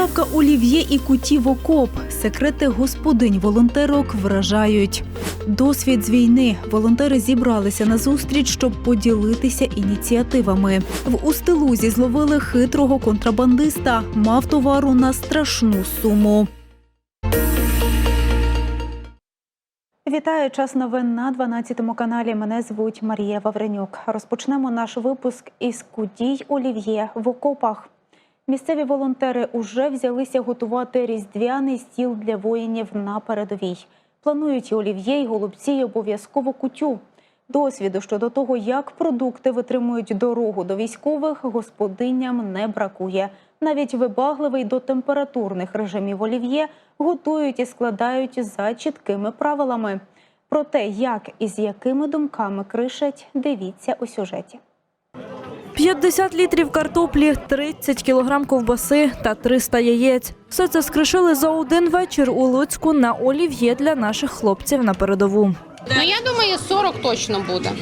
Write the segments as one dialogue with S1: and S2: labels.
S1: Доставка олів'є і куті в окоп. Секрети господинь волонтерок вражають. Досвід з війни волонтери зібралися на зустріч, щоб поділитися ініціативами. В Устилузі зловили хитрого контрабандиста. Мав товару на страшну суму. Вітаю час новин на 12 каналі. Мене звуть Марія Вавренюк. Розпочнемо наш випуск із кудій олів'є в окопах. Місцеві волонтери уже взялися готувати різдвяний стіл для воїнів на передовій. Планують і олів'є, і голубці, і обов'язково кутю. Досвіду щодо того, як продукти витримують дорогу до військових, господиням не бракує. Навіть вибагливий до температурних режимів олів'є готують і складають за чіткими правилами. Про те, як і з якими думками кришать, дивіться у сюжеті. 50 літрів картоплі, 30 кілограм ковбаси та 300 яєць. Все це скришили за один вечір у Луцьку на олів'є для наших хлопців на передову.
S2: Ну я думаю, 40 точно буде.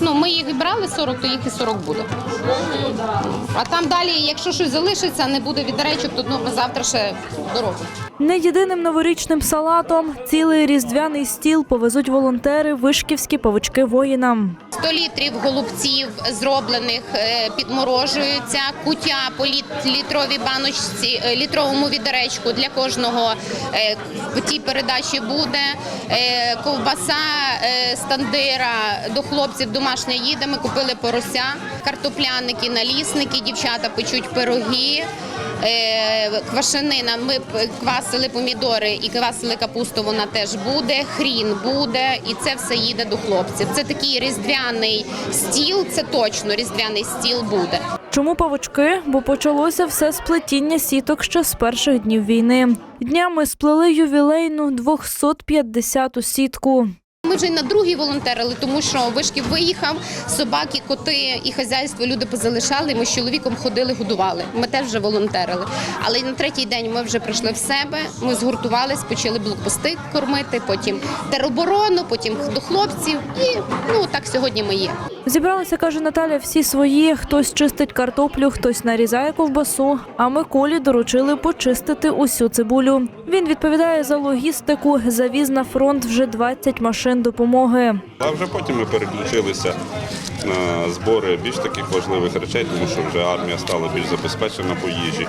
S2: Ну, ми їх і брали 40, то їх і 40 буде. А там далі, якщо щось залишиться, не буде відречок, то ну, ми завтра ще дорогу.
S1: Не єдиним новорічним салатом цілий різдвяний стіл повезуть волонтери вишківські павучки воїнам.
S2: 100 літрів голубців зроблених е, підморожуються, кутя по літровій баночці, е, літровому відеречку для кожного е, в тій передачі буде. Ковбаса стандира до хлопців домашня їде. Ми купили порося, картопляники, налісники, дівчата печуть пироги. Е, Квашенина, ми квасили помідори і квасили капусту, вона теж буде, хрін буде, і це все їде до хлопців. Це такий різдвяний стіл, це точно різдвяний стіл буде.
S1: Чому павучки? Бо почалося все з плетіння сіток ще з перших днів війни. Днями сплели ювілейну 250-ту сітку.
S2: Ми вже й на другий волонтерили, тому що вишків виїхав, собаки, коти і хазяйство люди позалишали. Ми з чоловіком ходили, годували. Ми теж вже волонтерили. Але й на третій день ми вже прийшли в себе. Ми згуртувались, почали блокпости кормити, потім тероборону, потім до хлопців. І ну так сьогодні ми є.
S1: Зібралися, каже Наталя, всі свої. Хтось чистить картоплю, хтось нарізає ковбасу. А Миколі доручили почистити усю цибулю. Він відповідає за логістику. Завіз на фронт вже 20 машин допомоги.
S3: А вже потім ми переключилися на збори більш таких важливих речей, тому що вже армія стала більш забезпечена по їжі.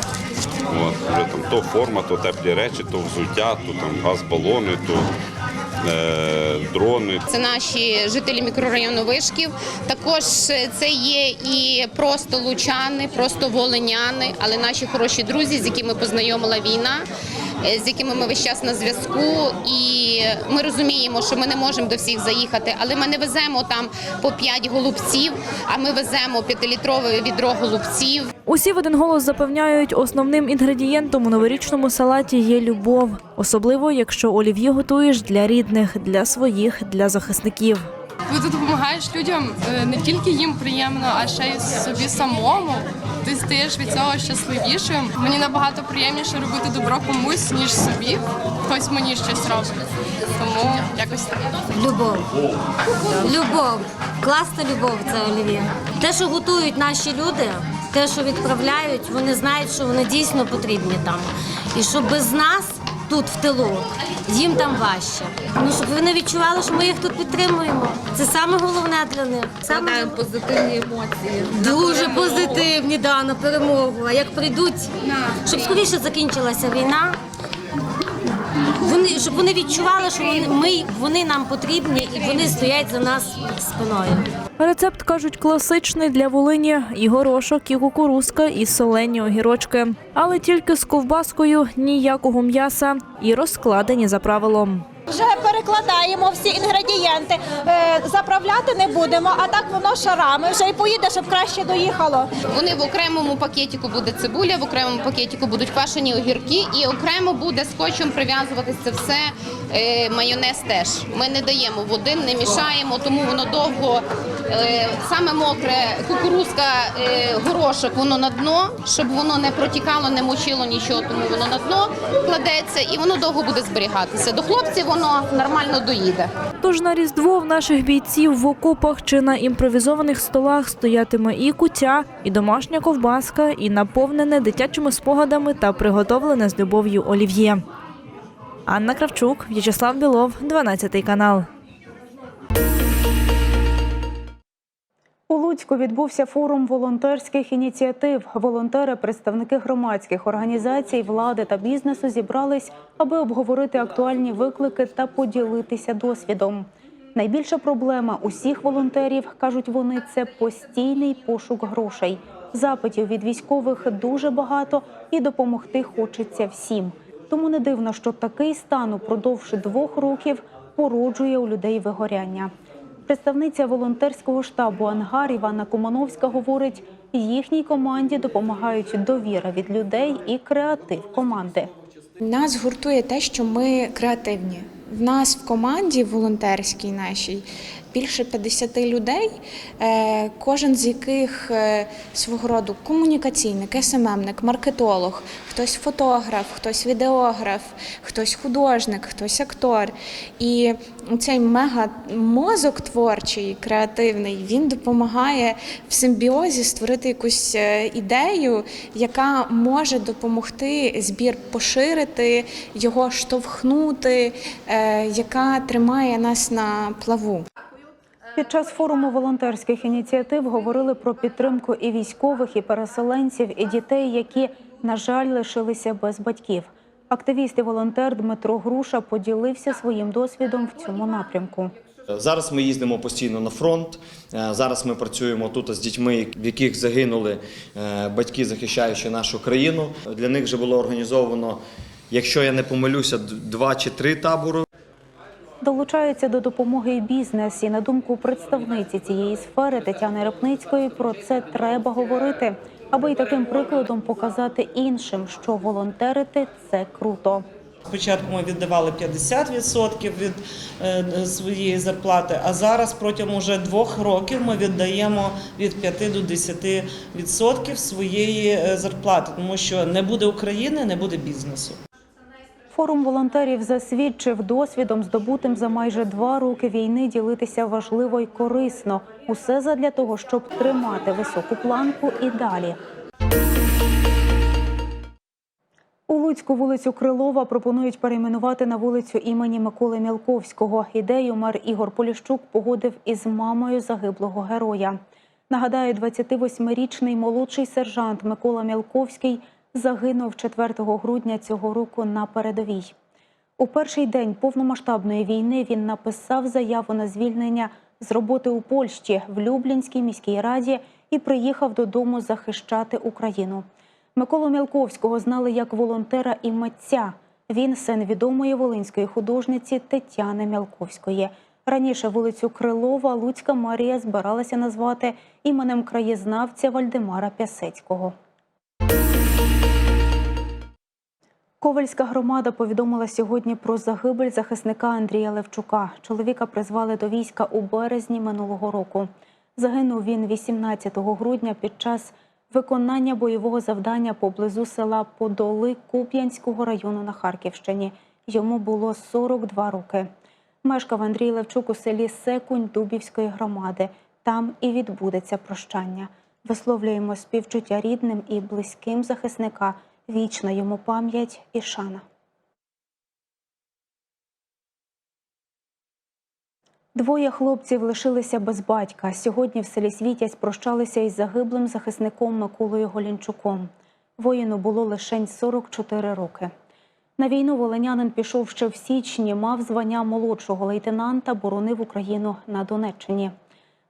S3: От, вже там то форма, то теплі речі, то взуття, то там газ-балони, то е, дрони.
S2: Це наші жителі мікрорайону Вишків. Також це є і просто лучани, просто волиняни, але наші хороші друзі, з якими познайомила війна, з якими ми весь час на зв'язку. І ми розуміємо, що ми не можемо до всіх заїхати, але ми не веземо там по 5 голубців, а ми веземо 5-літрове відро голубців.
S1: Усі в один голос запевняють, основним інгредієнтом у новорічному салаті є любов, особливо якщо олів'є готуєш для рідних, для своїх, для захисників.
S4: Коли ти допомагаєш людям, е, не тільки їм приємно, а ще й собі самому. Ти стаєш від цього щасливішим. Мені набагато приємніше робити добро комусь, ніж собі. Хтось мені щось робить. Тому якось так.
S5: Любов. Любов. Класна любов це олів'є. Те, що готують наші люди, те, що відправляють, вони знають, що вони дійсно потрібні там. І що без нас тут в тилу їм там важче. Ну щоб вони відчували, що ми їх тут підтримуємо. Це саме головне для них. Саме
S2: позитивні емоції.
S5: дуже позитивні, да, на перемогу. А як прийдуть, щоб скоріше закінчилася війна. Вони щоб вони відчували, що вони ми вони нам потрібні і вони стоять за нас спиною.
S1: Рецепт кажуть класичний для Волині і горошок, і кукурузка, і солені огірочки. Але тільки з ковбаскою ніякого м'яса і розкладені за правилом.
S6: Вже перекладаємо всі інгредієнти. Е, заправляти не будемо, а так воно шарами вже і поїде, щоб краще доїхало.
S2: Вони в окремому пакетику буде цибуля, в окремому пакетику будуть квашені огірки, і окремо буде скотчем прив'язуватися все Е, Майонез теж. Ми не даємо води, не мішаємо, тому воно довго. е, Саме мокре кукурузка, горошок, воно на дно, щоб воно не протікало, не мочило нічого, тому воно на дно кладеться і воно довго буде зберігатися. До хлопців воно нормально доїде.
S7: Тож на різдво в наших бійців в окопах чи на імпровізованих столах стоятиме і кутя, і домашня ковбаска, і наповнене дитячими спогадами та приготовлене з любов'ю олів'є. Анна Кравчук, В'ячеслав Білов, 12 канал.
S1: Луцьку відбувся форум волонтерських ініціатив. Волонтери, представники громадських організацій, влади та бізнесу зібрались, аби обговорити актуальні виклики та поділитися досвідом. Найбільша проблема усіх волонтерів, кажуть вони, це постійний пошук грошей. Запитів від військових дуже багато і допомогти хочеться всім. Тому не дивно, що такий стан упродовж двох років породжує у людей вигоряння. Представниця волонтерського штабу Ангар Івана Кумановська говорить, їхній команді допомагають довіра від людей і креатив команди.
S8: Нас гуртує те, що ми креативні. В нас в команді волонтерській нашій більше 50 людей, е, кожен з яких е, свого роду комунікаційник, СММник, маркетолог, хтось фотограф, хтось відеограф, хтось художник, хтось актор. І цей мега мозок творчий, креативний, він допомагає в симбіозі створити якусь е, ідею, яка може допомогти збір поширити, його штовхнути, яка тримає нас на плаву.
S1: Під час форуму волонтерських ініціатив говорили про підтримку і військових, і переселенців, і дітей, які, на жаль, лишилися без батьків. Активіст і волонтер Дмитро Груша поділився своїм досвідом в цьому напрямку.
S9: Зараз ми їздимо постійно на фронт. Е, Зараз ми працюємо тут з дітьми, в яких загинули е, батьки, захищаючи нашу країну. Для них вже було організовано, якщо я не помилюся, два чи три табори.
S1: Долучається до допомоги і бізнес. І на думку представниці цієї сфери Тетяни Репницької, про це треба говорити, аби й таким прикладом показати іншим, що волонтерити це круто.
S10: Спочатку ми віддавали 50% від е, своєї зарплати, а зараз протягом уже двох років ми віддаємо від 5 до 10% своєї е, зарплати, тому що не буде України, не буде бізнесу.
S1: Форум волонтерів засвідчив досвідом, здобутим за майже два роки війни, ділитися важливо й корисно. Усе задля того, щоб тримати високу планку і далі. У Луцьку вулицю Крилова пропонують перейменувати на вулицю імені Миколи Мілковського. Ідею мер Ігор Поліщук погодив із мамою загиблого героя. Нагадаю, 28-річний молодший сержант Микола Мілковський загинув 4 грудня цього року на передовій. У перший день повномасштабної війни він написав заяву на звільнення з роботи у Польщі в Люблінській міській раді і приїхав додому захищати Україну. Миколу Мілковського знали як волонтера і митця. Він син відомої волинської художниці Тетяни Мілковської. Раніше вулицю Крилова Луцька Марія збиралася назвати іменем краєзнавця Вальдемара Пясецького. Ковальська громада повідомила сьогодні про загибель захисника Андрія Левчука. Чоловіка призвали до війська у березні минулого року. Загинув він 18 грудня під час виконання бойового завдання поблизу села Подоли Куп'янського району на Харківщині. Йому було 42 роки. Мешкав Андрій Левчук у селі Секунь Дубівської громади. Там і відбудеться прощання. Висловлюємо співчуття рідним і близьким захисника. Вічна йому пам'ять і шана. Двоє хлопців лишилися без батька. Сьогодні в селі Світязь прощалися із загиблим захисником Миколою Голінчуком. Воїну було лише 44 роки. На війну волинянин пішов ще в січні, мав звання молодшого лейтенанта, боронив Україну на Донеччині.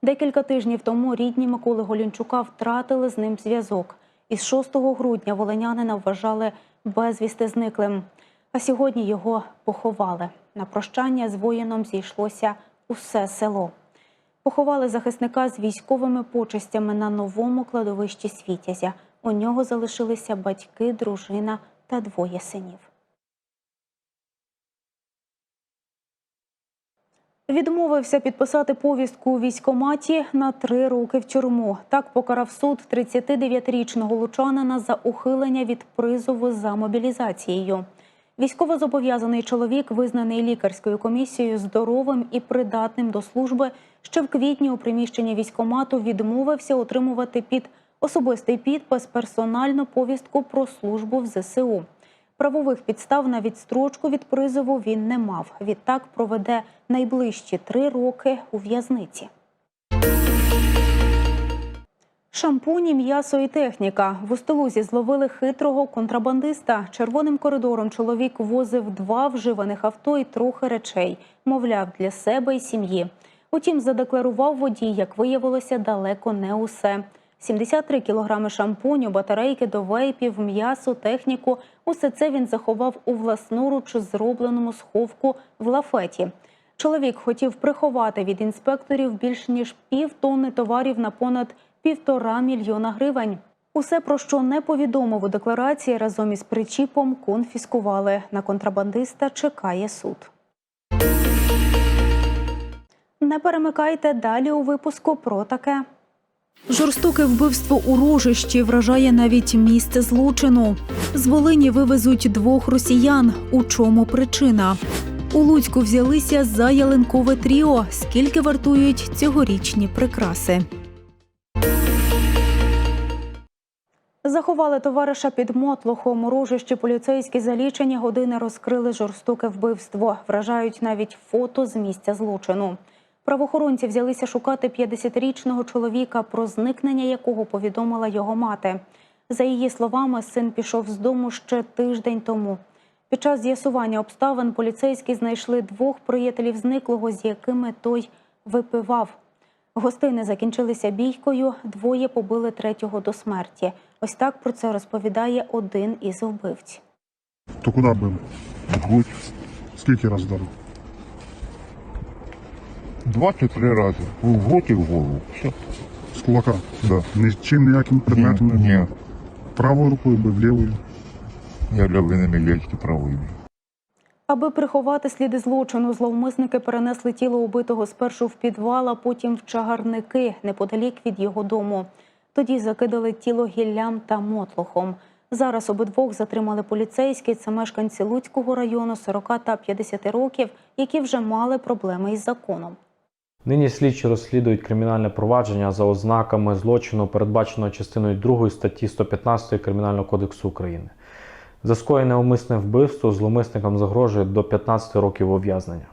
S1: Декілька тижнів тому рідні Миколи Голінчука втратили з ним зв'язок. Із 6 грудня волинянина вважали безвісти зниклим. А сьогодні його поховали. На прощання з воїном зійшлося усе село. Поховали захисника з військовими почестями на новому кладовищі Світязя. У нього залишилися батьки, дружина та двоє синів. Відмовився підписати повістку у військкоматі на три роки в тюрму. Так покарав суд 39-річного лучанина за ухилення від призову за мобілізацією. Військовозобов'язаний чоловік, визнаний лікарською комісією здоровим і придатним до служби, ще в квітні у приміщенні військкомату відмовився отримувати під особистий підпис персональну повістку про службу в ЗСУ. Правових підстав на відстрочку від призову він не мав. Відтак проведе найближчі три роки у в'язниці. Шампуні, м'ясо і техніка. В Устилузі зловили хитрого контрабандиста. Червоним коридором чоловік возив два вживаних авто і трохи речей. Мовляв, для себе і сім'ї. Утім, задекларував водій, як виявилося, далеко не усе. 73 кілограми шампуню, батарейки до вейпів, м'ясо, техніку – усе це він заховав у власноруч зробленому сховку в лафеті. Чоловік хотів приховати від інспекторів більш ніж пів тонни товарів на понад півтора мільйона гривень. Усе, про що не повідомив у декларації, разом із причіпом конфіскували. На контрабандиста чекає суд. Не перемикайте далі у випуску про таке. Жорстоке вбивство у рожищі вражає навіть місце злочину. З Волині вивезуть двох росіян. У чому причина? У Луцьку взялися за ялинкове тріо. Скільки вартують цьогорічні прикраси? Заховали товариша під мотлохом. У рожищі поліцейські за лічені години розкрили жорстоке вбивство. Вражають навіть фото з місця злочину. Правоохоронці взялися шукати 50-річного чоловіка, про зникнення якого повідомила його мати. За її словами, син пішов з дому ще тиждень тому. Під час з'ясування обставин поліцейські знайшли двох приятелів зниклого, з якими той випивав. Гостини закінчилися бійкою, двоє побили третього до смерті. Ось так про це розповідає один із вбивць.
S11: То куди били? Скільки раз
S12: вдарив? 23 рази. В роті в голову. Все.
S11: З кулака?
S12: Да.
S11: Нічим ніяким предметом?
S12: Ні.
S11: ні. Правою рукою, бив лівою.
S12: Я люблю не мілячки правою.
S1: Аби приховати сліди злочину, зловмисники перенесли тіло убитого спершу в підвал, а потім в чагарники неподалік від його дому. Тоді закидали тіло гіллям та мотлохом. Зараз обидвох затримали поліцейські. Це мешканці Луцького району 40 та 50 років, які вже мали проблеми із законом.
S13: Нині слідчі розслідують кримінальне провадження за ознаками злочину, передбаченого частиною 2 статті 115 Кримінального кодексу України. За скоєне умисне вбивство зловмисникам загрожує до 15 років ув'язнення.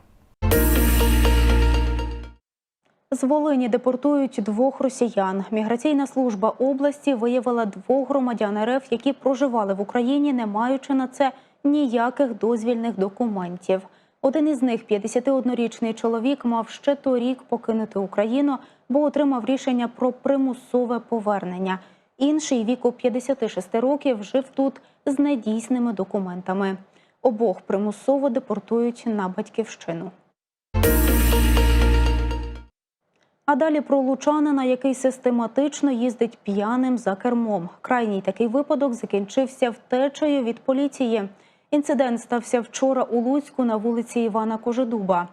S1: З Волині депортують двох росіян. Міграційна служба області виявила двох громадян РФ, які проживали в Україні, не маючи на це ніяких дозвільних документів. Один із них, 51-річний чоловік, мав ще торік покинути Україну, бо отримав рішення про примусове повернення. Інший віку 56 років жив тут з недійсними документами. Обох примусово депортують на батьківщину. А далі про лучанина, який систематично їздить п'яним за кермом. Крайній такий випадок закінчився втечею від поліції. Інцидент стався вчора у Луцьку на вулиці Івана Кожедуба.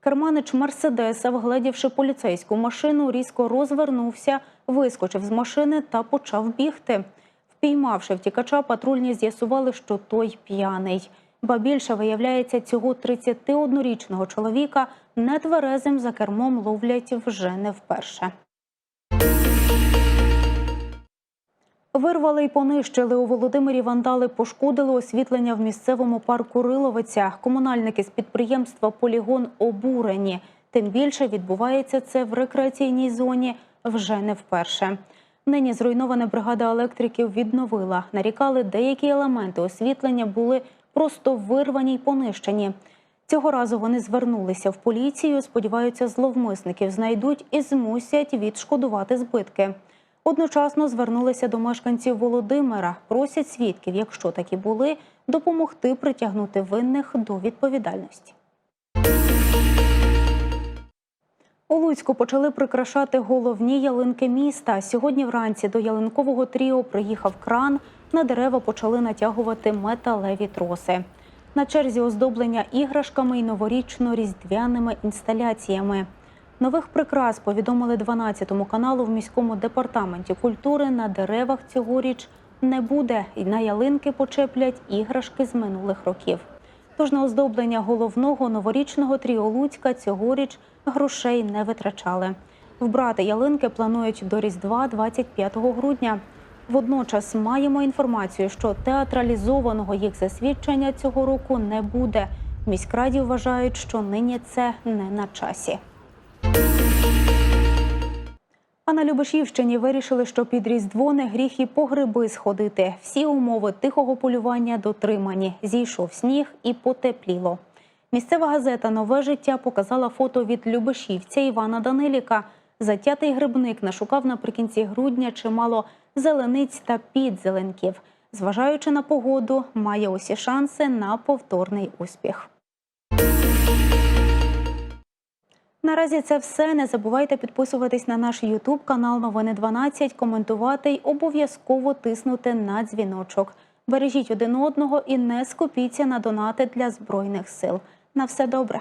S1: Керманич Мерседеса, вгледівши поліцейську машину, різко розвернувся, вискочив з машини та почав бігти. Впіймавши втікача, патрульні з'ясували, що той п'яний. Ба більше виявляється, цього 31-річного чоловіка нетверезим за кермом ловлять вже не вперше. Вирвали й понищили у Володимирі вандали, пошкодили освітлення в місцевому парку Риловиця. Комунальники з підприємства Полігон обурені. Тим більше відбувається це в рекреаційній зоні вже не вперше. Нині зруйнована бригада електриків відновила. Нарікали, деякі елементи освітлення були просто вирвані й понищені. Цього разу вони звернулися в поліцію. Сподіваються, зловмисників знайдуть і змусять відшкодувати збитки. Одночасно звернулися до мешканців Володимира, просять свідків, якщо такі були, допомогти притягнути винних до відповідальності. У Луцьку почали прикрашати головні ялинки міста. Сьогодні вранці до ялинкового тріо приїхав кран. На дерева почали натягувати металеві троси. На черзі оздоблення іграшками і новорічно-різдвяними інсталяціями. Нових прикрас повідомили 12 каналу в міському департаменті культури. На деревах цьогоріч не буде, і на ялинки почеплять іграшки з минулих років. Тож на оздоблення головного новорічного тріо Луцька цьогоріч грошей не витрачали. Вбрати ялинки планують до Різдва 25 грудня. Водночас маємо інформацію, що театралізованого їх засвідчення цього року не буде. Міськраді вважають, що нині це не на часі. А на Любешівщині вирішили, що під Різдво не гріх і по гриби сходити. Всі умови тихого полювання дотримані. Зійшов сніг і потепліло. Місцева газета Нове життя показала фото від Любешівця Івана Даниліка. Затятий грибник нашукав наприкінці грудня чимало зелениць та підзеленків. Зважаючи на погоду, має усі шанси на повторний успіх. Наразі це все. Не забувайте підписуватись на наш Ютуб канал Новини 12, коментувати й обов'язково тиснути на дзвіночок. Бережіть один одного і не скупіться на донати для збройних сил. На все добре.